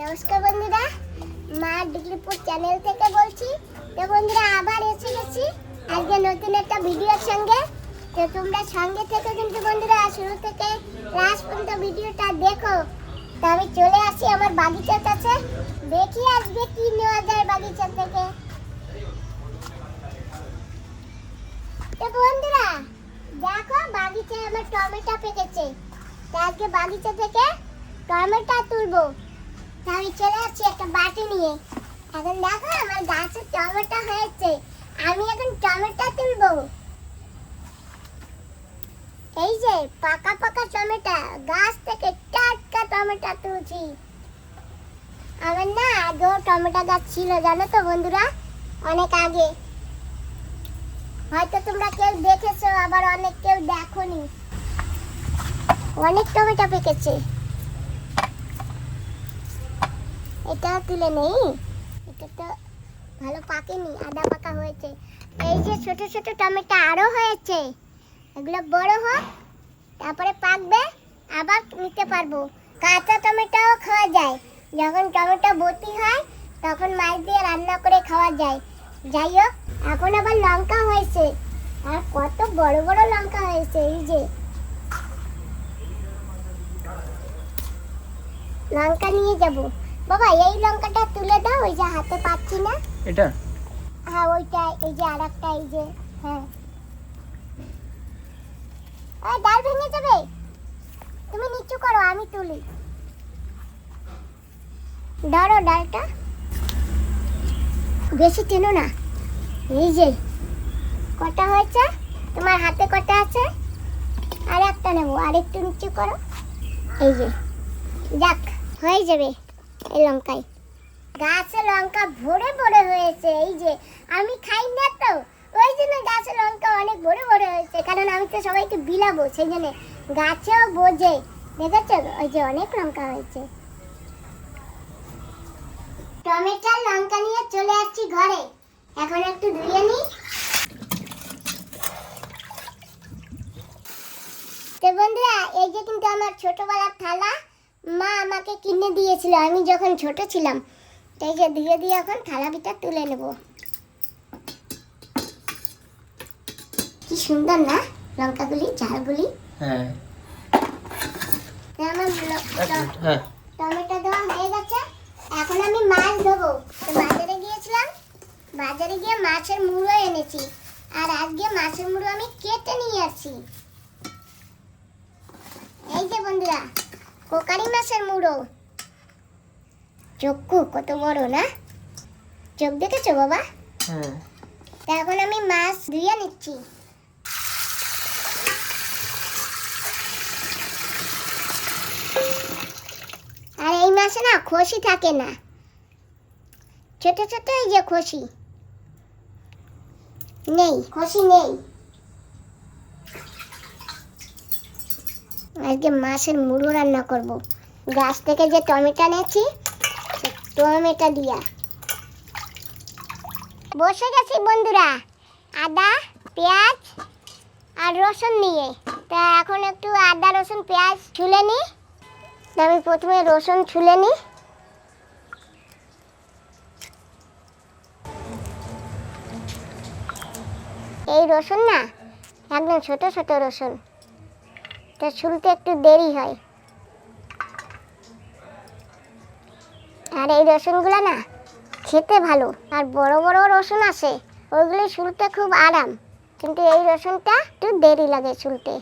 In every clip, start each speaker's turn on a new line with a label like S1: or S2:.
S1: নমস্কার বন্ধুরা, মা ডিগ্রিপুর চ্যানেল থেকে বলছি। তো বন্ধুরা, আবার এসে গেছি। আজকে নতুন একটা ভিডিওর সঙ্গে। তো তোমরা সঙ্গে থেকে কিন্তু বন্ধুরা, শুরু থেকে লাস্ট পর্যন্ত ভিডিওটা দেখো। তো আমি চলে আসি আমার বাগিচার কাছে। দেখি আজকে কি নেওয়া যায় বাগিচা থেকে। বন্ধুরা, দেখো বাগিচায় আমার টমেটো পেকেছে তো আজকে বাগিচা থেকে টমেটো তুলবো। আমি চলে আসছি একটা বাটি নিয়ে। এখন দেখো আমার গাছে টমেটো হয়েছে। আমি এখন টমেটো তুলবো। এই যে পাকা পাকা টমেটো, গাছ থেকে টাটকা টমেটো তুলছি। আমার না আগেও টমেটো গাছ ছিল, জানো তো বন্ধুরা? অনেক আগে। হয়তো তোমরা কেউ দেখেছ, আবার অনেক কেউ দেখোনি। অনেক টমেটো পেকেছে। এটা তুলে নেই? এটা তো ভালো পাকেনি, আদা পাকা হয়েছে। এই যে ছোট ছোট টমেটো আরও হয়েছে। এগুলো বড় হোক, তারপরে পাকবে, আবার নিতে পারব। কাঁচা টমেটোও খাওয়া যায়। যখন টমেটো বতি হয়, তখন মাছ দিয়ে রান্না করে খাওয়া যায়। যাই হোক, এখন আবার লঙ্কা হয়েছে। আর কত বড় বড় লঙ্কা হয়েছে, এই যে। লঙ্কা নিয়ে যাব। বাবা এই লঙ্কাটা তুলে দাও ওই যে হাতে পাচ্ছি না।
S2: এটা?
S1: হ্যাঁ ওইটা এই যে আর একটা এই যে হ্যাঁ। ওই ডাল ভেঙে যাবে। তুমি নিচু করো আমি তুলি। ধরো ডালটা। বেশি টেনো না। এই যে কটা হয়েছে? তোমার হাতে কটা আছে? আর একটা নেব আর একটু নিচু করো। এই যে যাক হয়ে যাবে। এই লঙ্কায়। গাছে লঙ্কা ভরে ভরে হয়েছে, এই যে আমি খাই না তো। ওই জন্য গাছে লঙ্কা অনেক ভরে ভরে হয়েছে, কারণ আমি তো সবাইকে বিলাবো, সেই জন্য গাছেও বোঝে। ওই যে অনেক লঙ্কা হয়েছে। টমেটো লঙ্কা নিয়ে চলে আসছি ঘরে। এখন একটু ধুয়ে নিই বন্ধুরা, এই যে কিন্তু আমার ছোটবেলার থালা। মা আমাকে কিনে দিয়েছিল আমি যখন ছোট ছিলাম। তাই যে ধীরে ধীরে এখন থালা পিঠা তুলে নেব। কি সুন্দর না? লঙ্কাগুলি ঝালগুলি।
S2: হ্যাঁ।
S1: আমার
S2: হ্যাঁ।
S1: টমেটো দেওয়া হয়ে গেছে। এখন আমি মাছ দেবো বাজারে গিয়েছিলাম। বাজারে গিয়ে মাছের মুড়ো এনেছি। আর আজকে মাছের মুড়ো আমি কেটে নিয়ে আসছি। এই যে বন্ধুরা কোকারি মাছের মুড়ো। চক্ষু কত বড় না? চোখ দেখেছ বাবা?
S2: হ্যাঁ।
S1: তা এখন আমি মাছ ধুয়ে নিচ্ছি। আর এই মাছে না খসি থাকে না। ছোট ছোট এই যে খসি। নেই খসি নেই। আজকে মাছের মুড়ো রান্না করব। গাছ থেকে যে টমেটো নিয়েছি টমেটো দিয়া। বসে গেছি বন্ধুরা। আদা, পেঁয়াজ আর রসুন নিয়ে। তা এখন একটু আদা, রসুন, পেঁয়াজ ছুলে তা আমি প্রথমে রসুন ছুলে নিই এই রসুন না, একদম ছোট ছোট রসুন। তা ছুলতে একটু দেরি হয়। আর এই রসুনগুলো না খেতে ভালো, আর বড় বড় রসুন আছে, ওইগুলি শুলতে খুব আরাম। কিন্তু এই রসুনটা একটু দেরি লাগে শুলতে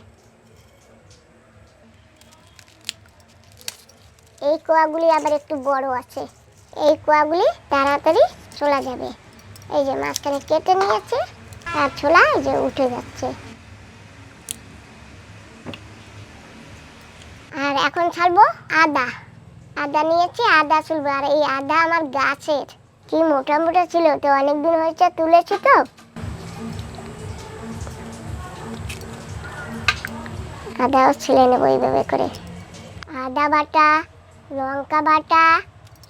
S1: এই কোয়াগুলি আবার একটু বড় আছে, এই কোয়াগুলি তাড়াতাড়ি চলা যাবে। এই যে মাঝখানে কেটে নিয়েছে, আর ছোলা এই যে উঠে যাচ্ছে আর এখন ছাড়বো? আদা। আদা নিয়েছি, আদা চুলবো আর এই আদা আমার গাছের। কি মোটা মোটা ছিল তো, অনেকদিন হয়েছে তুলেছি তো। আদাও ছিলে নেব এইভাবে করে। আদা বাটা, লঙ্কা বাটা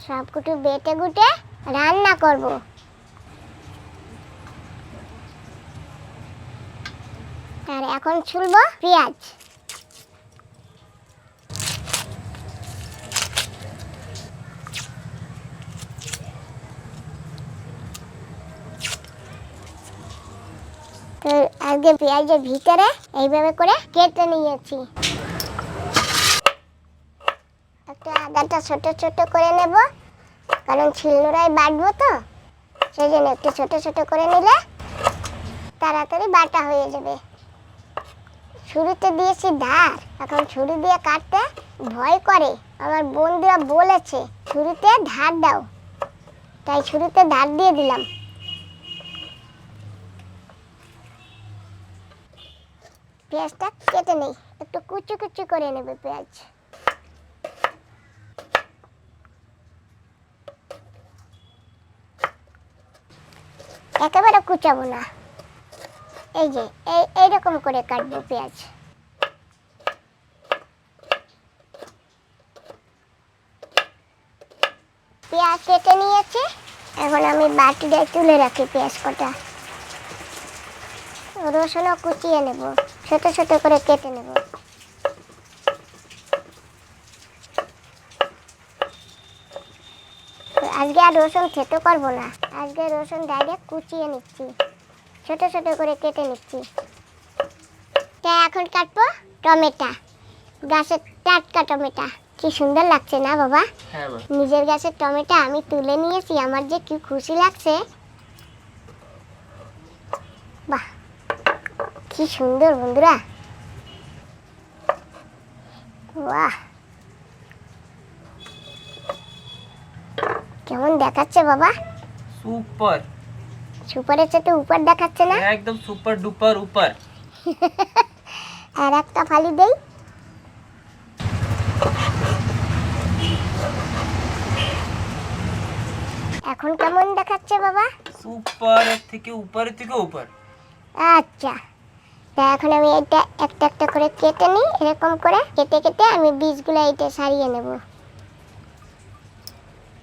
S1: সব কিছু বেটে গুটে রান্না করব। আর এখন ছুলবো পেঁয়াজ। আগে পেঁয়াজের ভিতরে এইভাবে করে কেটে নিয়েছি। একটা আদাটা ছোট ছোট করে নেব, কারণ ছিলনোড়ায় বাটবো তো সেই জন্য একটু ছোট ছোট করে নিলে তাড়াতাড়ি বাটা হয়ে যাবে। শুরুতে দিয়েছি ধার, এখন ছুরি দিয়ে কাটতে ভয় করে। আমার বন্ধুরা বলেছে, ছুরিতে ধার দাও। তাই ছুরিতে ধার দিয়ে দিলাম। পেঁয়াজটা কেটে নেই। একটু কুচি কুচি করে নেবে পেঁয়াজ। একেবারে কুচাবো না। এই যে, এই, এইরকম করে কাটবো পেঁয়াজ। পেঁয়াজ কেটে নিয়েছে। এখন আমি বাটিতে তুলে রাখি পেঁয়াজ কটা। রসুনও কুচিয়ে নেব ছোট ছোট করে কেটে নেব। আজকে আর রসুন খেতে পারব না আজকে রসুন ডাইরেক্ট কুচিয়ে নিচ্ছি ছোট ছোট করে কেটে নিচ্ছি। তা এখন কাটবো টমেটা গাছের টাটকা টমেটা কি সুন্দর লাগছে না বাবা?
S2: হ্যাঁ বাবা।
S1: নিজের গাছের টমেটো আমি তুলে নিয়েছি আমার যে কি খুশি লাগছে। বাহ! কি সুন্দর বন্ধুরা বাহ কেমন দেখাচ্ছে বাবা
S2: সুপার
S1: সুপারের সাথে উপর দেখাচ্ছে না
S2: একদম সুপার ডুপার উপর
S1: আর একটা ফালি দেই এখন কেমন দেখাচ্ছে বাবা
S2: সুপার থেকে উপরের থেকে উপর
S1: আচ্ছা তা এখন আমি এটা একটা একটা করে কেটে নিই, এরকম করে কেটে কেটে আমি বীজগুলো এটা সারিয়ে নেব।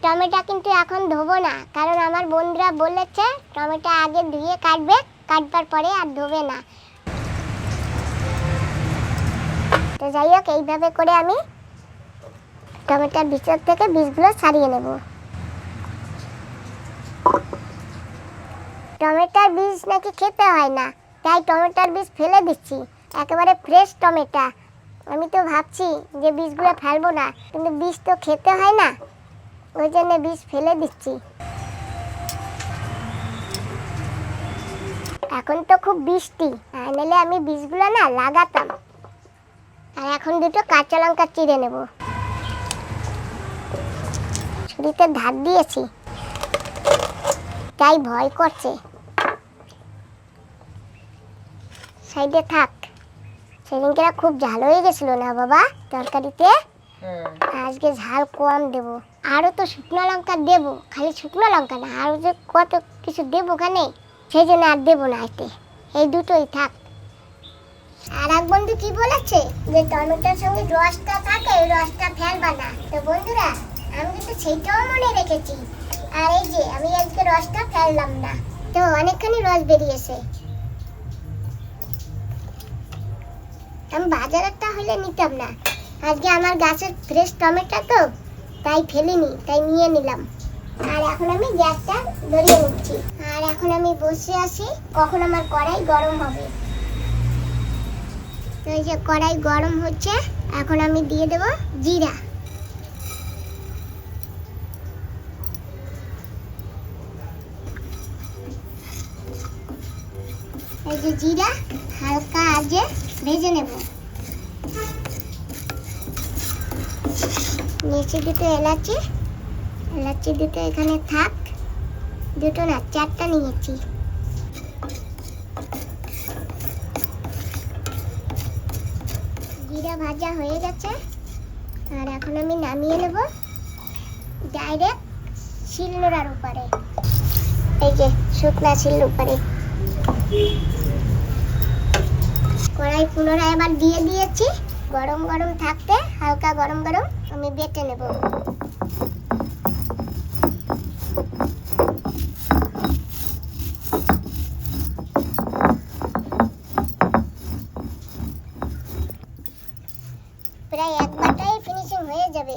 S1: টমেটো কিন্তু এখন ধোবো না, কারণ আমার বন্ধুরা বলেছে টমেটো আগে ধুয়ে কাটবে, কাটবার পরে আর ধোবে না। তো যাই হোক, এইভাবে করে আমি টমেটোর ভিতর থেকে বীজগুলো ছাড়িয়ে নেব। টমেটোর বীজ নাকি খেতে হয় না তাই টমেটোর বীজ ফেলে দিচ্ছি। একেবারে ফ্রেশ টমেটো। আমি তো ভাবছি যে বীজগুলো ফেলব না, কিন্তু বীজ তো খেতে হয় না। ওই জন্য বীজ ফেলে দিচ্ছি। এখন তো খুব বৃষ্টি নাহলে আমি বীজগুলো না লাগাতাম। আর এখন দুটো কাঁচা লঙ্কা চিড়ে নেব। ছুরিতে ধার দিয়েছি। তাই ভয় করছে। সাইডে থাক। সেদিনকে খুব ঝাল হয়ে গেছিল না বাবা তরকারিতে? আজকে ঝাল কম দেব। আরও তো শুকনো লঙ্কা দেবো খালি শুকনো লঙ্কা না আরও যে কত কিছু দেবো ওখানে সেই জন্য আর দেবো না এতে। এই দুটোই থাক। আর এক বন্ধু কি বলেছে? যে টমেটোর সঙ্গে রসটা থাকে ওই রসটা ফেলবা না। তো বন্ধুরা আমি কিন্তু সেইটাও মনে রেখেছি। আর এই যে আমি আজকে রসটা ফেললাম না। তো অনেকখানি রস বেরিয়েছে। আমি বাজারেরটা হলে নিতাম না। আজকে আমার গাছের ফ্রেশ টমেটো তো, তাই ফেলিনি, তাই নিয়ে নিলাম। আর এখন আমি গ্যাসটা ধরিয়ে নিচ্ছি। আর এখন আমি বসে আছি, কখন আমার কড়াই গরম হবে। তো এই যে কড়াই গরম হচ্ছে, এখন আমি দিয়ে দেব জিরা। এই যে জিরা, হালকা আজে ভেজে নেব। নিচে দুটো এলাচি। এলাচি দুটো এখানে থাক। দুটো না, চারটা নিয়েছি। জিরা ভাজা হয়ে গেছে। আর এখন আমি নামিয়ে নেব। ডাইরেক্ট শিলনোড়ার উপরে। এই যে, শুকনা শিল উপরে। কড়াই পুনরায় আবার দিয়ে দিয়েছি। গরম গরম থাকতে হালকা গরম গরম আমি বেটে নেব। প্রায় এক বাটাই ফিনিশিং হয়ে যাবে।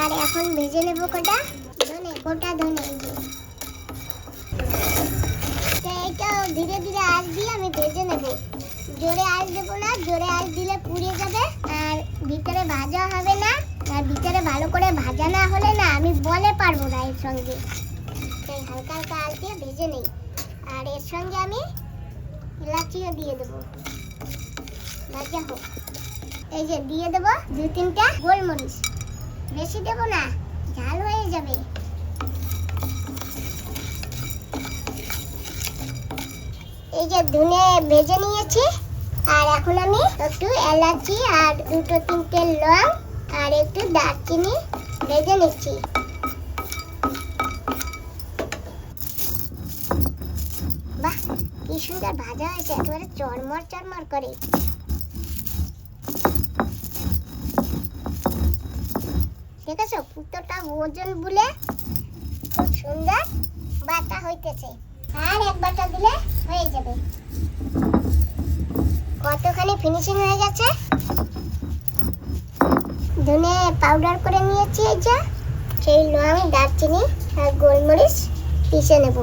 S1: আর এখন ভেজে নেব কটা? বলে পারব না এর সঙ্গে। হালকা হালকা আঁচ দিয়ে ভেজে নেই। আর এর সঙ্গে আমি এলাচিও দিয়ে দেবো। ভাজা হোক। এই যে দিয়ে দেবো দু তিনটা গোলমরিচ। বেশি দেবো না, ঝাল হয়ে যাবে। এই যে ধুনে ভেজে নিয়েছি। আর এখন আমি একটু এলাচি আর দুটো তিনটে লং আর একটু দারচিনি ভেজে নিচ্ছি বাহ কি ভাজা হয়েছে, একেবারে করে। দেখেছ? পুতোটা ওজন বলে খুব সুন্দর বাটা হইতেছে। আর এক বাটা দিলে হয়ে যাবে। কতখানি ফিনিশিং হয়ে গেছে? ধনে পাউডার করে নিয়েছি এই যে। সেই লং দারচিনি আর গোলমরিচ পিষে নেব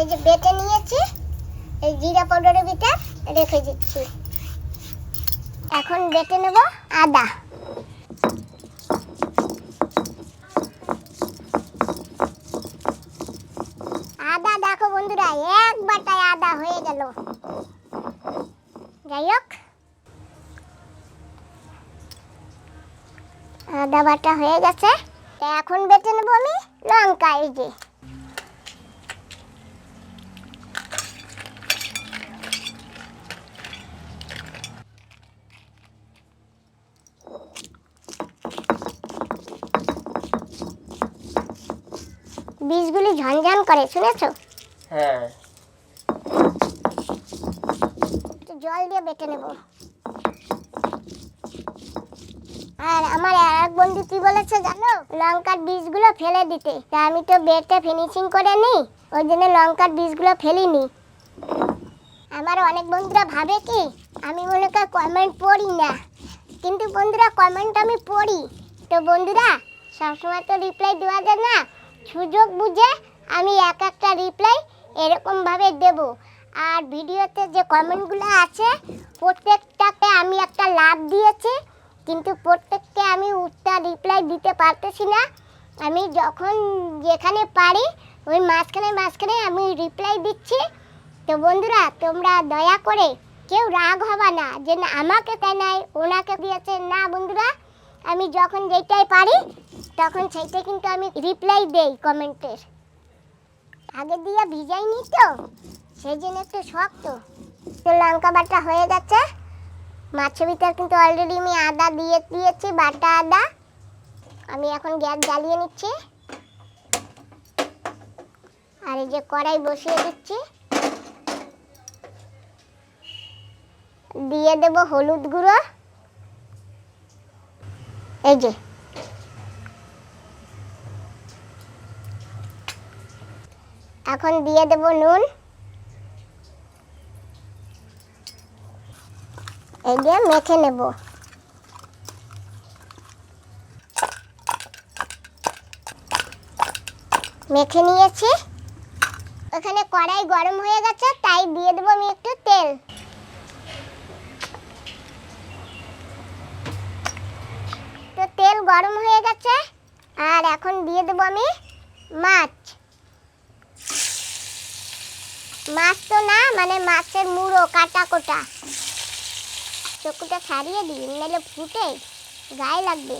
S1: এই যে বেটে নিয়েছি এই জিরা পাউডারের ভিতর রেখে দিচ্ছি এখন বেটে নেব আদা আদা দেখো বন্ধুরা এক বাটায় আদা হয়ে গেল যাই হোক আদা বাটা হয়ে গেছে। তা এখন বেটে নেব আমি লঙ্কা এই যে। বীজগুলি ঝনঝন করে শুনেছো?
S2: হ্যাঁ।
S1: জল দিয়ে বেটে নেব। আর আমার এক বন্ধু কি বলেছে জানো? লঙ্কার বীজগুলো ফেলে দিতে। তা আমি তো বেটে ফিনিশিং করে নিই ওই জন্য লঙ্কার বীজগুলো ফেলিনি। আমার অনেক বন্ধুরা ভাবে কি, আমি মনে করি কমেন্ট পড়ি না। কিন্তু বন্ধুরা কমেন্ট আমি পড়ি। তো বন্ধুরা, সবসময় তো রিপ্লাই দেওয়া যায় না। সুযোগ বুঝে আমি এক একটা রিপ্লাই এরকমভাবে দেব। আর ভিডিওতে যে কমেন্টগুলো আছে প্রত্যেকটাকে আমি একটা লাভ দিয়েছি। কিন্তু প্রত্যেককে আমি উত্তর রিপ্লাই দিতে পারতেছি না। আমি যখন যেখানে পারি, ওই মাঝখানে মাঝখানে আমি রিপ্লাই দিচ্ছি। তো বন্ধুরা, তোমরা দয়া করে কেউ রাগ হবা না, যে না আমাকে তাই নাই, ওনাকে দিয়েছে। না বন্ধুরা, আমি যখন যেটাই পারি, তখন সেইটা কিন্তু আমি রিপ্লাই দেই কমেন্টের আগে দিয়ে ভিজাইনি তো, সেই জন্য একটু শক্ত। তো লঙ্কা বাটা হয়ে গেছে। মাছের ভিতর কিন্তু অলরেডি আমি আদা দিয়ে দিয়েছি, বাটা আদা। আমি এখন গ্যাস জ্বালিয়ে নিচ্ছি। আর এই যে কড়াই বসিয়ে দিচ্ছি। দিয়ে দেব হলুদ গুঁড়ো। এই যে। এখন দিয়ে দেব নুন। এই মেখে নেব মেখে নিয়েছি ওখানে কড়াই গরম হয়ে গেছে তাই দিয়ে দেবো আমি একটু তেল তো তেল গরম হয়ে গেছে আর এখন দিয়ে দেবো আমি মাছ মাছ তো না মানে মাছের মুড়ো কাটা কোটা চকুটা ছাড়িয়ে দিই নাহলে ফুটে গায়ে লাগবে।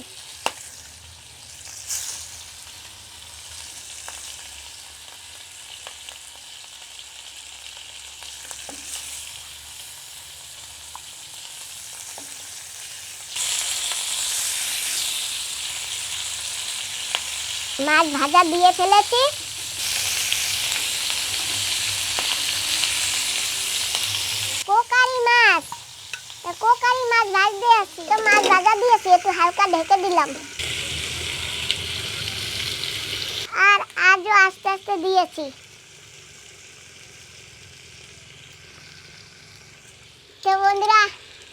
S1: মাছ ভাজা দিয়ে ফেলেছি কোকারি মাছ এ কোকারি মাছ আছি। তো মাছ ভাজা দিয়েছি, একটু হালকা ঢেকে দিলাম। আর আজ পেঁয়াজও আস্তে আস্তে দিয়েছি। তো বন্ধুরা,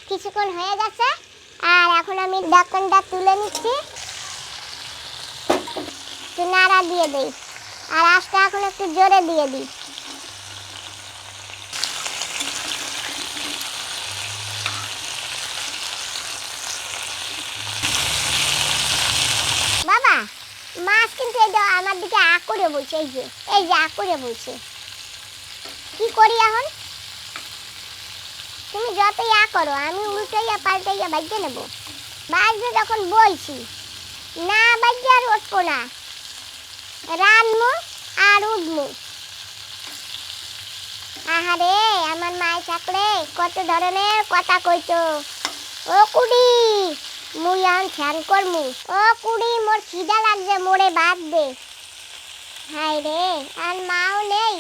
S1: কিছুক্ষণ হয়ে গেছে, আর এখন আমি ঢাকনটা তুলে নিচ্ছি। নাড়া দিয়ে দিই। আর আজটা এখন একটু জোরে দিয়ে দিই বাবা মাছ কিন্তু এই যে আমার দিকে আ করে বলছে, এই যে এই যে করে বলছে। কি করি এখন? তুমি যতই আ করো, আমি উল্টাইয়া পাল্টাইয়া বাজ্যে নেব। বাজবে যখন বলছি, না বাজ্যে আর উঠবো না। রানমু আর উঠমু আহারে, আমার মায়ের চাকরে কত ধরনের কথা কইতো। ও কুড়ি, মুই আন ফ্যান করমু। ও কুড়ি, মোর খিদা লাগছে, মোরে দে। হাই রে আর মাও নেই।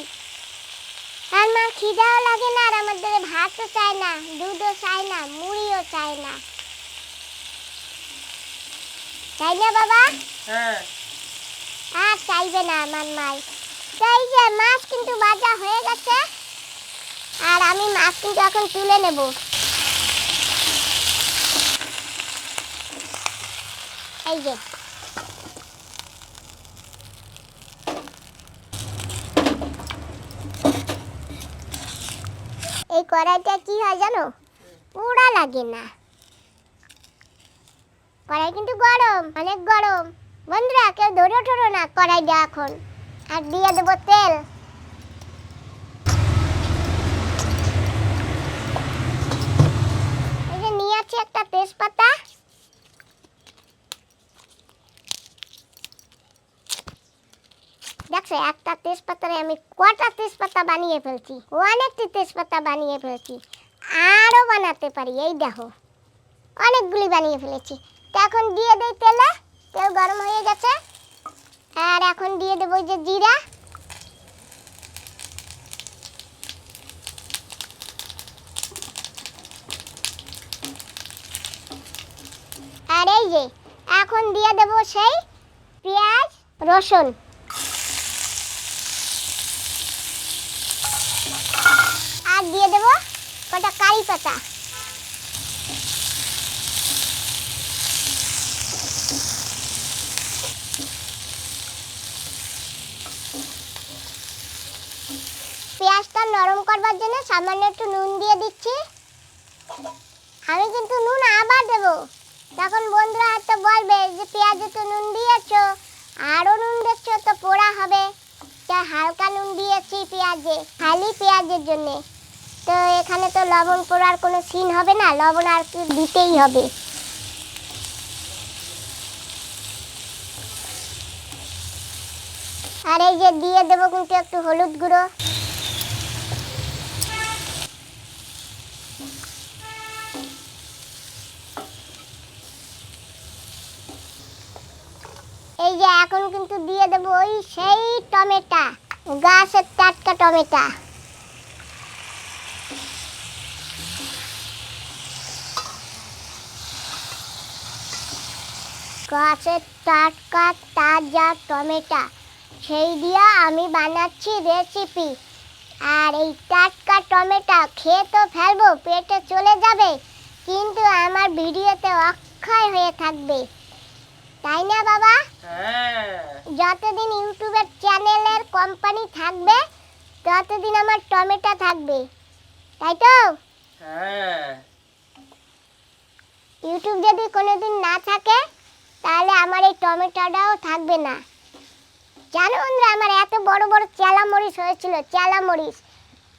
S1: আর মা খিদাও লাগে না আর আমাদের ভাতও চায় না দুধও চায় না মুড়িও চায় না। তাই না বাবা?
S2: হ্যাঁ।
S1: আর চাইবে না আমার মাই। তাই যে মাছ কিন্তু ভাজা হয়ে গেছে আর আমি মাছ কিন্তু এখন তুলে নেব। এই যে। এই কড়াইটা কি হয় জানো? পোড়া লাগে না। কড়াই কিন্তু গরম, অনেক গরম। বন্ধুরা, কেউ ধরে ঠোরো না কড়াইটা এখন। আর দিয়ে দেবো তেল। এই যে নিয়ে একটা তেজপাতা। দেখছ একটা তেজপাতারে আমি কটা তেজপাতা বানিয়ে ফেলছি, অনেকটি তেজপাতা বানিয়ে ফেলছি, আরও বানাতে পারি, এই দেখো, অনেকগুলি বানিয়ে ফেলেছি। তো এখন দিয়ে দেই তেলে, তেল গরম হয়ে গেছে। আর এখন দিয়ে দেবো যে জিরা। আর এই যে, এখন দিয়ে দেবো সেই পেঁয়াজ, রসুন আর দিয়ে দেবো কটা কারি পাতা। পেঁয়াজটা নরম করবার জন্য সামান্য একটু নুন দিয়ে দিচ্ছি। আমি কিন্তু নুন আবার দেবো। তখন বন্ধুরা হয়তো বলবে যে পেঁয়াজে তো নুন দিয়েছ, আরও নুন দিচ্ছ, তো পোড়া হবে। তাই হালকা নুন দিয়েছি পেঁয়াজে, খালি পেঁয়াজের জন্যে। তো এখানে তো লবণ পোড়ার কোনো সিন হবে না, লবণ আর কি দিতেই হবে। আর এই যে দিয়ে দেবো কিন্তু একটু হলুদ গুঁড়ো। এই যে এখন কিন্তু দিয়ে দেবো ওই সেই টমেটা, গাছের টাটকা টমেটা। গাছের টাটকা তাজা টমেটা। সেই দিয়া আমি বানাচ্ছি রেসিপি আর এই টাটকা টমেটো খেয়ে তো ফেলব পেটে চলে যাবে। কিন্তু আমার ভিডিওতে অক্ষয় হয়ে থাকবে। তাই না বাবা?
S2: হ্যাঁ।
S1: যতদিন ইউটিউবের চ্যানেলের কোম্পানি থাকবে ততদিন আমার টমেটো থাকবে। তাই তো?
S2: হ্যাঁ।
S1: ইউটিউব যদি কোনোদিন না থাকে তাহলে আমার এই টমেটোটাও থাকবে না। জানো বন্ধুরা, আমার এত বড় বড় চেলা মরিচ হয়েছিল, চেলা মরিচ।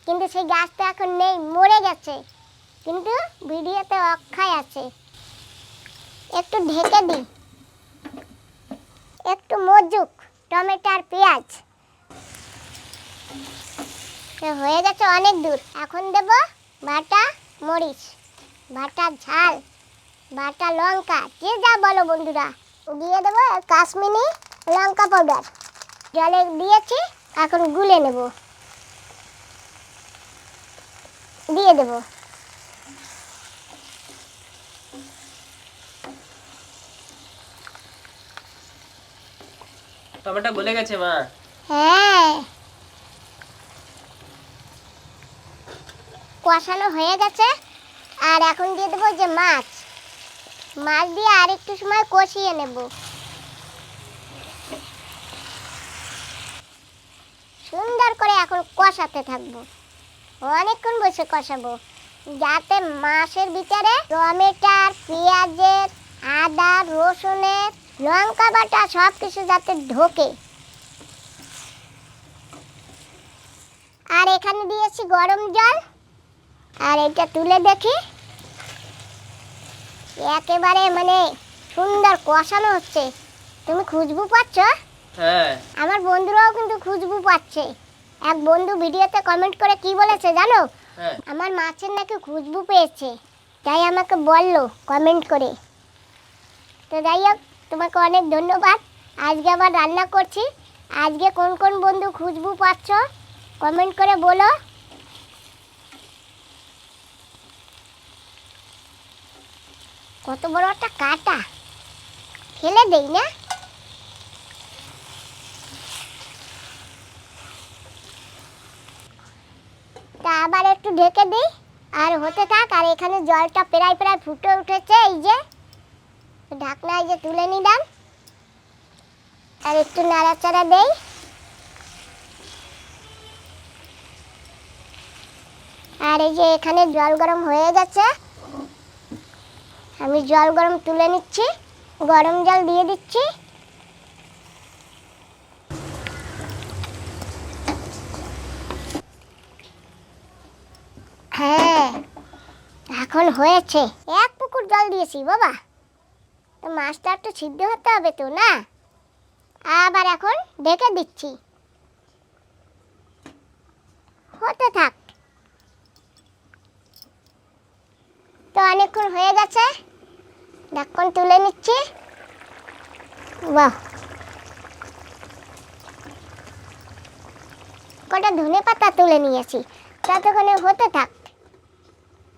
S1: কিন্তু সেই গাছটা এখন নেই, মরে গেছে। কিন্তু ভিডিওতে অক্ষয় আছে। একটু ঢেকে দিই একটু মজুক, টমেটো আর পেঁয়াজ। হয়ে গেছে অনেক দূর। এখন দেব বাটা মরিচ, বাটা ঝাল। বাটা লঙ্কা যে যা বলো বন্ধুরা। দিয়ে দেবো কাশ্মীরি লঙ্কা পাউডার জলে দিয়েছি এখন গুলে নেব। দিয়ে দেব।
S2: টমেটো গলে গেছে মা।
S1: হ্যাঁ। কষানো হয়ে গেছে। আর এখন দিয়ে দেবো যে মাছ। মাছ দিয়ে আর একটু সময় কষিয়ে নেব। সুন্দর করে এখন কষাতে থাকব। অনেকক্ষণ বসে কষাবো। যাতে মাছের ভিতরে টমেটার, পেঁয়াজের, আদা, রসুনের, লঙ্কা বাটা সব কিছু যাতে ঢোকে। আর এখানে দিয়েছি গরম জল। আর এটা তুলে দেখি। একেবারে মানে সুন্দর কষানো হচ্ছে। তুমি খুশবু পাচ্ছ?
S2: হ্যাঁ।
S1: আমার বন্ধুরাও কিন্তু খুশবু পাচ্ছে। এক বন্ধু ভিডিওতে কমেন্ট করে কি বলেছে জানো?
S2: হ্যাঁ।
S1: আমার মাছের নাকি খুশবু পেয়েছে। তাই আমাকে বলল কমেন্ট করে। তো যাই হোক তোমাকে অনেক ধন্যবাদ। আজকে আবার রান্না করছি। আজকে কোন কোন বন্ধু খুশবু পাচ্ছ? কমেন্ট করে বলো। কত বড় একটা কাটা। ফেলে দেই না। তা আবার একটু ঢেকে দিই, আর হতে থাক, আর এখানে জলটা প্রায় প্রায় ফুটে উঠেছে, এই যে। ঢাকনা এই যে তুলে নিলাম। আর একটু নাড়াচাড়া দেই। আর এই যে এখানে জল গরম হয়ে গেছে। আমি জল গরম তুলে নিচ্ছি, গরম জল দিয়ে দিচ্ছি। হ্যাঁ এখন হয়েছে। এক পুকুর জল দিয়েছি বাবা। তো মাছটা একটু সিদ্ধ হতে হবে তো, না? আবার এখন ঢেকে দিচ্ছি। হতে থাক। তো অনেকক্ষণ হয়ে গেছে। ঢাক্কন তুলে নিচ্ছি। বাহ। কটা ধনে পাতা তুলে নিয়েছি ততক্ষণে হতে থাক।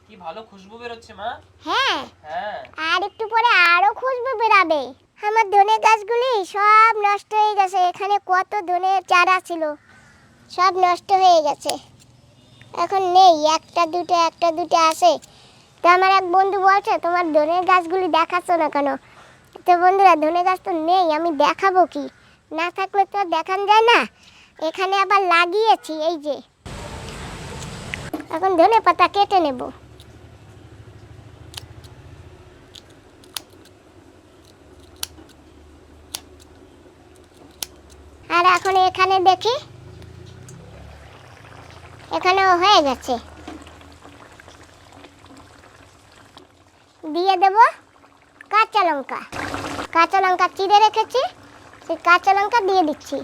S2: কি ভালো খুশবু বেরোচ্ছে মা।
S1: হ্যাঁ।
S2: হ্যাঁ।
S1: আর একটু পরে আরও খুশবু বেরাবে। আমার ধনে গাছগুলি সব নষ্ট হয়ে গেছে। এখানে কত ধনে চারা ছিল। সব নষ্ট হয়ে গেছে। এখন নেই। একটা দুটো একটা দুটো আছে তো আমার এক বন্ধু বলছে, তোমার ধনে গাছগুলি দেখাচ্ছ না কেন? তো বন্ধুরা ধনে গাছ তো নেই, আমি দেখাবো কি? না থাকলে তো দেখান যায় না। এখানে আবার লাগিয়েছি, এই যে। এখন ধনে পাতা কেটে নেব। আর এখন এখানে দেখি, এখানেও হয়ে গেছে। দিয়ে দেব কাঁচা লঙ্কা। কাঁচা লঙ্কা চিড়ে রেখেছি, সেই কাঁচা লঙ্কা দিয়ে দিচ্ছি।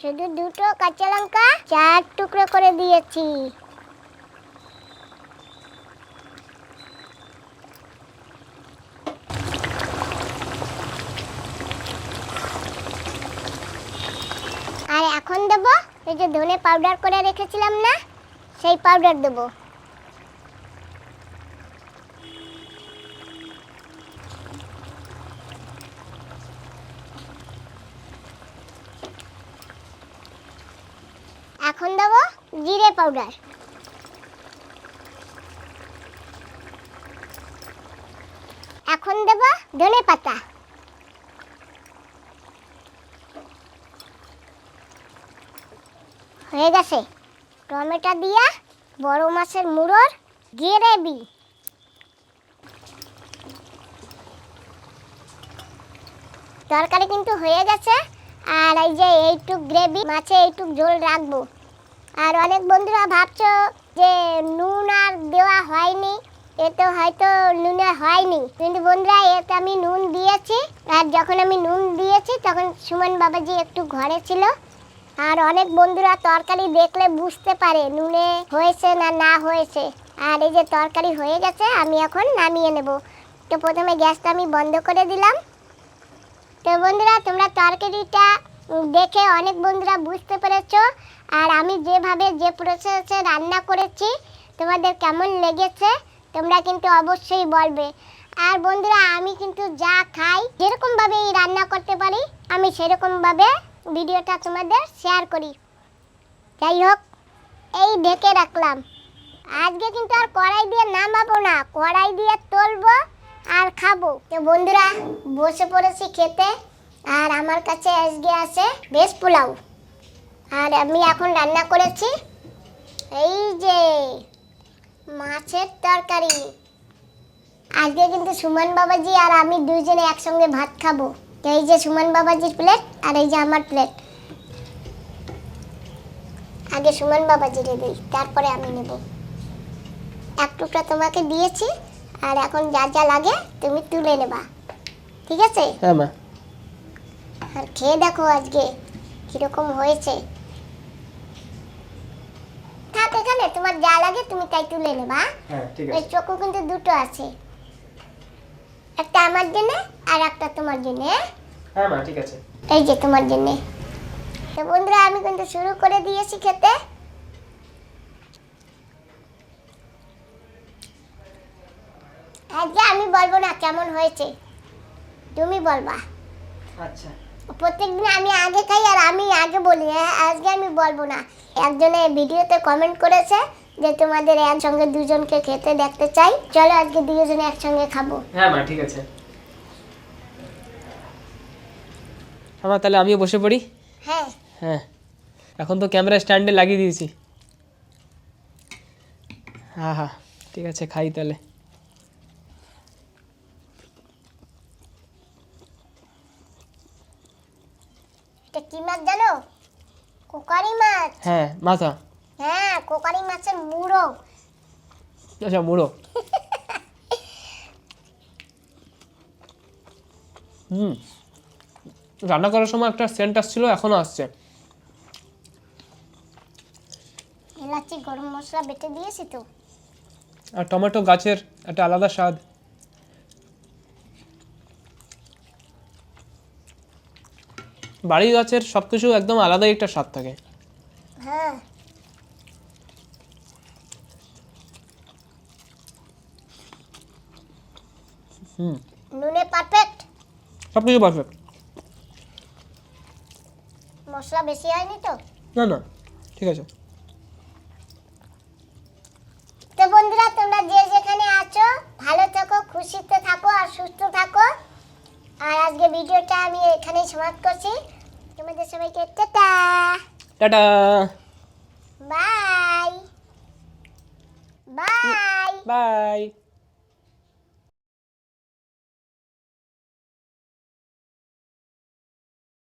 S1: শুধু দুটো কাঁচা লঙ্কা, চার টুকরো করে দিয়েছি। আর এখন দেবো, এই যে ধনে পাউডার করে রেখেছিলাম না, সেই পাউডার দেব। এখন দেবো জিরে পাউডার এখন দেব ধনে পাতা। হয়ে গেছে। টমেটো দিয়া বড় মাছের মুড়োর গ্রেভি তরকারি কিন্তু হয়ে গেছে। আর এই যে এইটুক গ্রেভি মাছে এইটুক ঝোল রাখব। আর অনেক বন্ধুরা ভাবছ যে নুন আর দেওয়া হয়নি এতে হয়তো নুনে হয়নি। কিন্তু বন্ধুরা, এতে আমি নুন দিয়েছি, আর যখন আমি নুন দিয়েছি, তখন সুমন বাবাজি একটু ঘরে ছিল। আর অনেক বন্ধুরা তরকারি দেখলে বুঝতে পারে নুনে হয়েছে না না হয়েছে। আর এই যে তরকারি হয়ে গেছে, আমি এখন নামিয়ে নেব। তো প্রথমে গ্যাসটা আমি বন্ধ করে দিলাম। তো বন্ধুরা, তোমরা তরকারিটা দেখে অনেক বন্ধুরা বুঝতে পেরেছ। আর আমি যেভাবে যে প্রসেসে রান্না করেছি, তোমাদের কেমন লেগেছে, তোমরা কিন্তু অবশ্যই বলবে। আর বন্ধুরা, আমি কিন্তু যা খাই, যেরকমভাবে এই রান্না করতে পারি, আমি সেরকমভাবে ভিডিওটা তোমাদের শেয়ার করি। যাই হোক, এই ঢেকে রাখলাম। আজকে কিন্তু আর কড়াই দিয়ে নামাবো না, কড়াই দিয়ে তুলবো আর খাব। তো বন্ধুরা, বসে পড়েছি খেতে, আর আমার কাছে আজকে আছে বেশ পোলাও। আর আমি এখন রান্না করেছি এই যে মাছের তরকারি। আজকে কিন্তু সুমন বাবাজি আর আমি দুইজনে একসঙ্গে ভাত খাব। এই যে সুমন বাবাজির প্লেট আর এই যে আমার প্লেট আগে সুমন বাবাজিরে দিই তারপরে আমি নেব। এক টুকরা তোমাকে দিয়েছি আর এখন যা যা লাগে তুমি তুলে নেবা। ঠিক আছে?
S2: হ্যাঁ মা।
S1: আর খেয়ে দেখো আজকে কীরকম হয়েছে। থাক এখানে তোমার যা লাগে তুমি তাই তুলে নেবা।
S2: হ্যাঁ ঠিক আছে।
S1: ওই চকু কিন্তু দুটো আছে। একটা আমার জন্য আর একটা তোমার জন্য।
S2: হ্যাঁ মা ঠিক আছে।
S1: এই যে তোমার জন্য। তো বন্ধুরা আমি কিন্তু শুরু করে দিয়েছি খেতে। আজকে আমি বলব না কেমন হয়েছে। তুমি বলবা।
S2: আচ্ছা।
S1: প্রত্যেকদিন আমি আগে খাই আর আমি আগে বলি। আজকে আমি বলব না। একজনে ভিডিওতে কমেন্ট করেছে যে তোমাদের একসঙ্গে দুজনকে খেতে দেখতে চাই। চলো আজকে দুজনে একসঙ্গে খাব।
S2: হ্যাঁ মা ঠিক আছে। আমার তাহলে আমিও বসে পড়ি?
S1: হ্যাঁ।
S2: হ্যাঁ। এখন তো ক্যামেরা স্ট্যান্ডে লাগিয়ে দিয়েছি। হ্যাঁ হ্যাঁ ঠিক আছে খাই তাহলে।
S1: এটা কি মাছ জানো? কোকারি মাছ?
S2: হ্যাঁ মাথা
S1: হ্যাঁ কোকারি মাছের মুড়ো।
S2: আচ্ছা মুড়ো। হুম। রান্না করার সময় একটা সেন্ট আসছিল এখনও আসছে।
S1: এলাচি গরম মশলা বেটে দিয়েছি তো।
S2: আর টমেটো গাছের একটা আলাদা স্বাদ। বাড়ি গাছের সব কিছু একদম আলাদাই একটা স্বাদ থাকে।
S1: হ্যাঁ।
S2: হুম।
S1: নুনে পারফেক্ট
S2: সব কিছু পারফেক্ট
S1: মশলা বেশি হয়নি তো?
S2: না না ঠিক আছে।
S1: তো বন্ধুরা তোমরা যে যেখানে আছো ভালো থাকো খুশিতে থাকো আর সুস্থ থাকো। আর আজকে ভিডিওটা আমি এখানেই সমাপ্ত করছি। তোমাদের সবাইকে tata
S2: tata
S1: bye bye
S2: bye